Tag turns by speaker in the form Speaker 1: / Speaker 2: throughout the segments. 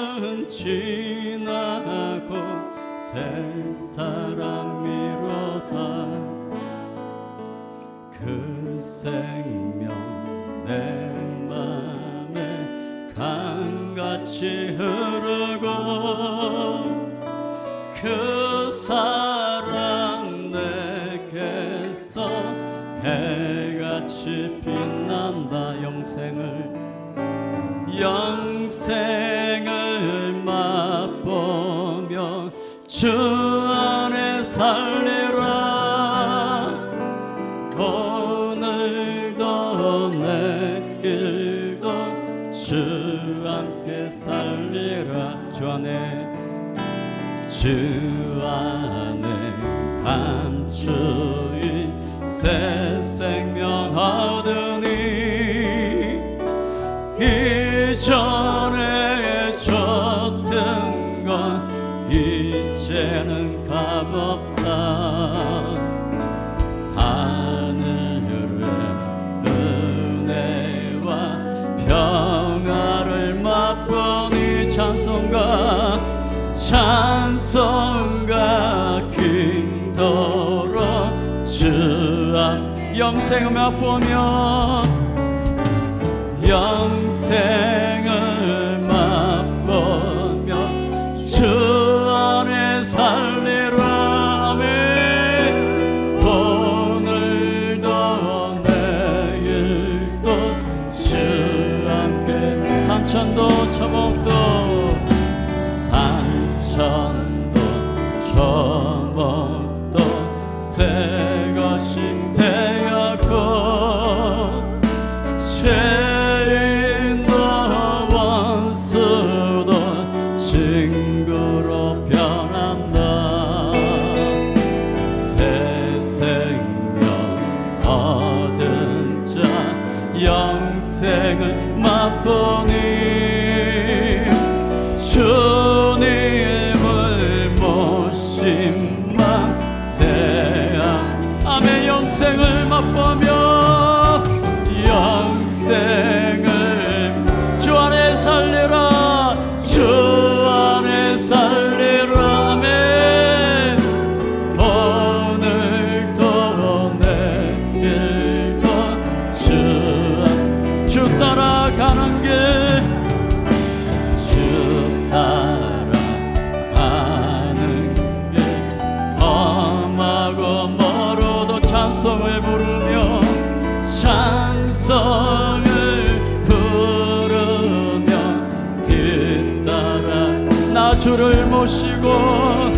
Speaker 1: 세상 지나고 새 사람이로다. 그 생명 내 맘에 강같이 흐르고 그 사랑 내게서 해같이 빛난다. 영생을 영생 주 안에 살리라. 오늘도 내일도 주 함께 살리라. 주 안에. 주 안에 감추인 새 생명 성과 그토록 주 앞 영생을 맛보며 영생 엿보며 송을 부르며 뒤따라 나 주를 모시고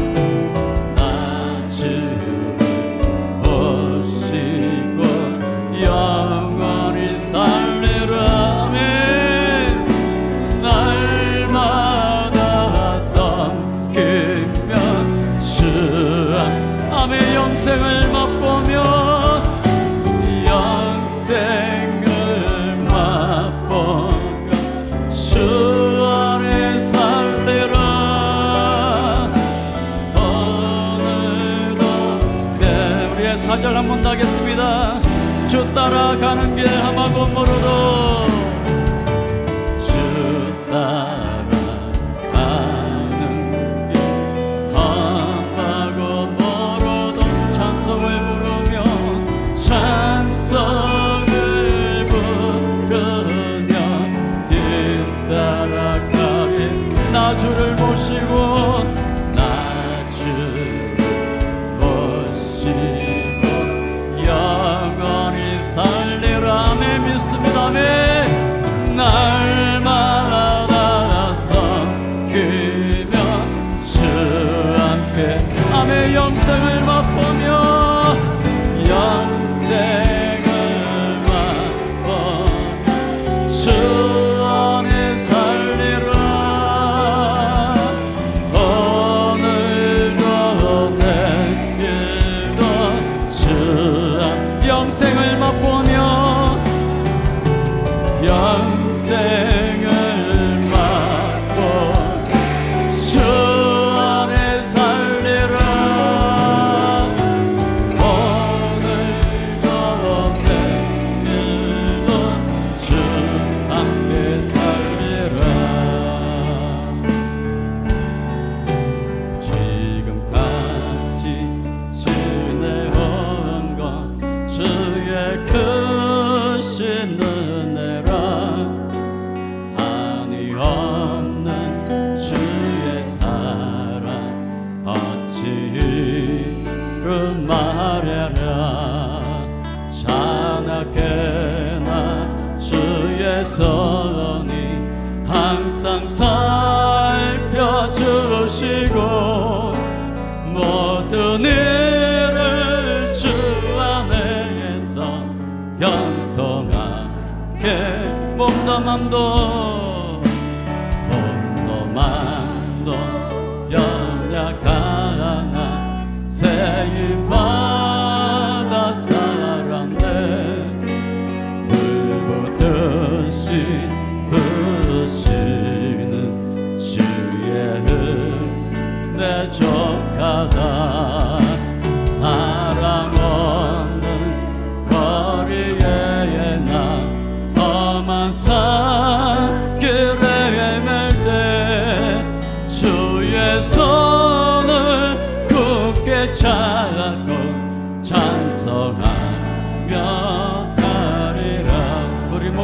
Speaker 1: 따라가는 길 아마도 모르도 아멘 andando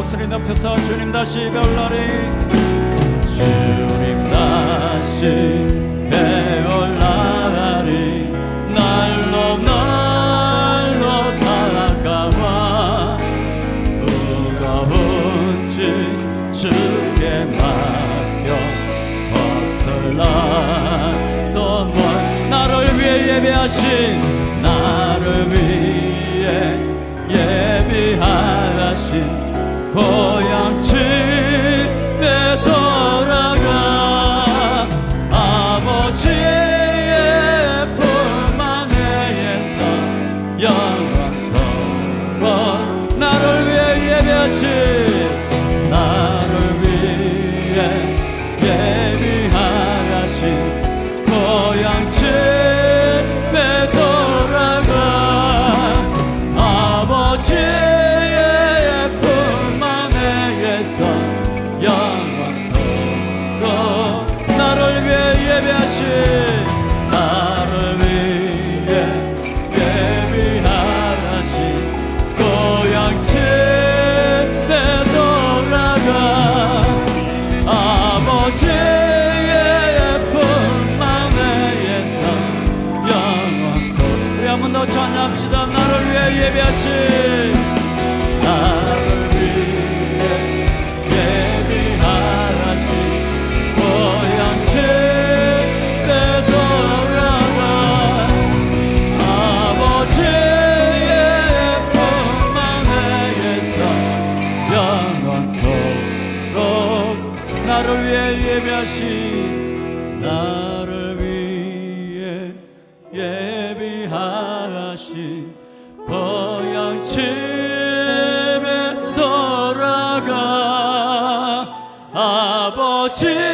Speaker 1: 목소리 높여서 주님 다시 별나리 주님 다시 별나리 날로 날로 다가와 무거운지 주께 맡겨 벗을라 던원. 나를 위해 예배하신 나를 위해 mejor. 나를 위해 예비하신 고향지 되돌아가 아버지의 품 안에서 영원토록 나를 위해 예배하신 나 te